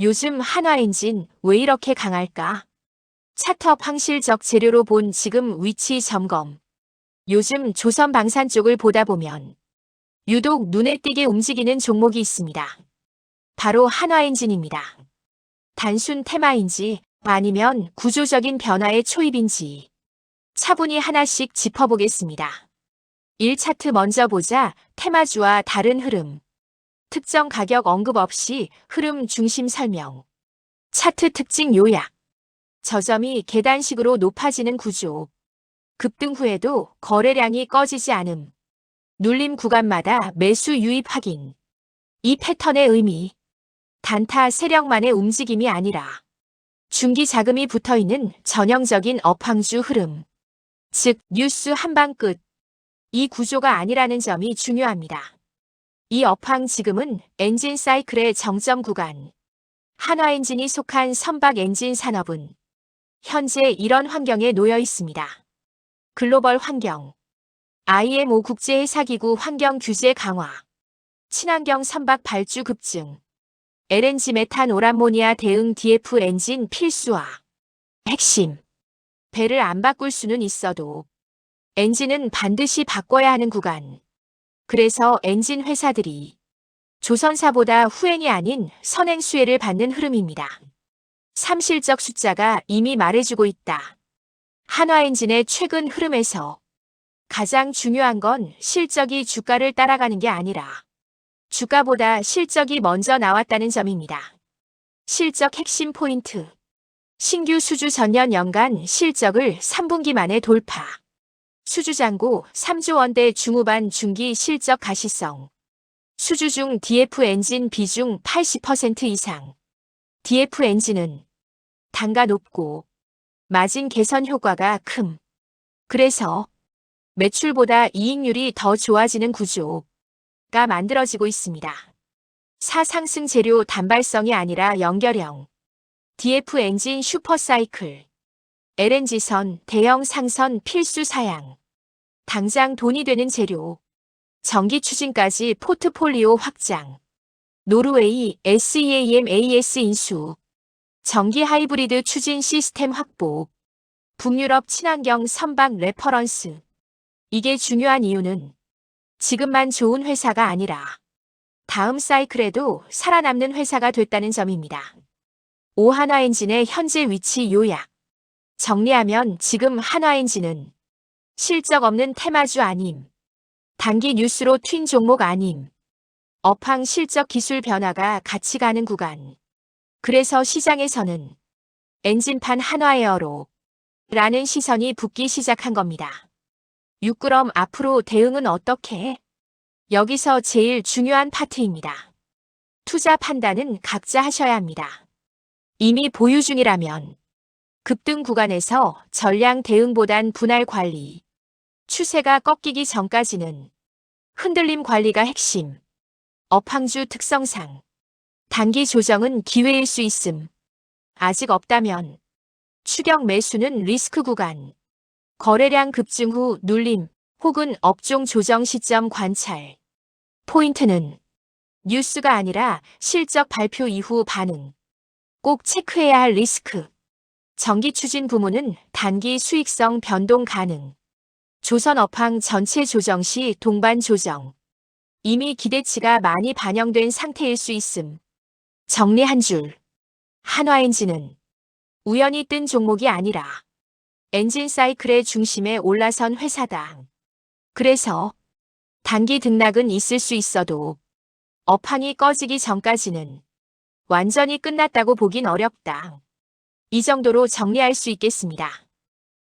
요즘 한화 엔진 왜 이렇게 강할까? 차터 황실적 재료로 본 지금 위치 점검. 요즘 조선 방산 쪽을 보다 보면 유독 눈에 띄게 움직이는 종목이 있습니다. 바로 한화 엔진입니다. 단순 테마인지 아니면 구조적인 변화의 초입인지 차분히 하나씩 짚어보겠습니다. 1차트 먼저 보자 테마주와 다른 흐름. 특정 가격 언급 없이 흐름 중심 설명. 차트 특징 요약. 저점이 계단식으로 높아지는 구조. 급등 후에도 거래량이 꺼지지 않음. 눌림 구간마다 매수 유입 확인. 이 패턴의 의미. 단타 세력만의 움직임이 아니라 중기 자금이 붙어 있는 전형적인 업황주 흐름. 즉, 뉴스 한방 끝. 이 구조가 아니라는 점이 중요합니다. 이 업황 지금은 엔진 사이클의 정점 구간. 한화 엔진이 속한 선박 엔진 산업은 현재 이런 환경에 놓여 있습니다. 글로벌 환경. IMO 국제회사기구 환경 규제 강화. 친환경 선박 발주 급증. LNG 메탄 오람모니아 대응 DF 엔진 필수화. 핵심. 배를 안 바꿀 수는 있어도 엔진은 반드시 바꿔야 하는 구간. 그래서 엔진 회사들이 조선사보다 후행이 아닌 선행 수혜를 받는 흐름입니다. 3실적 숫자가 이미 말해주고 있다. 한화 엔진의 최근 흐름에서 가장 중요한 건 실적이 주가를 따라가는 게 아니라 주가보다 실적이 먼저 나왔다는 점입니다. 실적 핵심 포인트. 신규 수주 전년 연간 실적을 3분기 만에 돌파. 수주잔고 3조 원대 중후반 중기 실적 가시성. 수주 중 DF 엔진 비중 80% 이상. DF 엔진은 단가 높고 마진 개선 효과가 큼. 그래서 매출보다 이익률이 더 좋아지는 구조가 만들어지고 있습니다. 사상승 재료 단발성이 아니라 연결형. DF 엔진 슈퍼사이클. LNG선 대형 상선 필수 사양. 당장 돈이 되는 재료. 전기 추진까지 포트폴리오 확장. 노르웨이 SEAM AS 인수. 전기 하이브리드 추진 시스템 확보. 북유럽 친환경 선박 레퍼런스. 이게 중요한 이유는 지금만 좋은 회사가 아니라 다음 사이클에도 살아남는 회사가 됐다는 점입니다. 오한화 엔진의 현재 위치 요약. 정리하면 지금 한화 엔진은 실적 없는 테마주 아님. 단기 뉴스로 튄 종목 아님. 업황 실적 기술 변화가 같이 가는 구간. 그래서 시장에서는 엔진판 한화에어로 라는 시선이 붙기 시작한 겁니다. 6그럼 앞으로 대응은 어떻게 해? 여기서 제일 중요한 파트입니다. 투자 판단은 각자 하셔야 합니다. 이미 보유 중이라면 급등 구간에서 전량 대응보단 분할 관리. 추세가 꺾이기 전까지는 흔들림 관리가 핵심. 업황주 특성상 단기 조정은 기회일 수 있음. 아직 없다면 추격 매수는 리스크 구간. 거래량 급증 후 눌림 혹은 업종 조정 시점 관찰. 포인트는 뉴스가 아니라 실적 발표 이후 반응. 꼭 체크해야 할 리스크. 전기 추진 부문은 단기 수익성 변동 가능. 조선 업황 전체 조정 시 동반 조정. 이미 기대치가 많이 반영된 상태일 수 있음. 정리 한 줄. 한화 엔진은 우연히 뜬 종목이 아니라 엔진 사이클의 중심에 올라선 회사다. 그래서 단기 등락은 있을 수 있어도 업황이 꺼지기 전까지는 완전히 끝났다고 보긴 어렵다. 이 정도로 정리할 수 있겠습니다.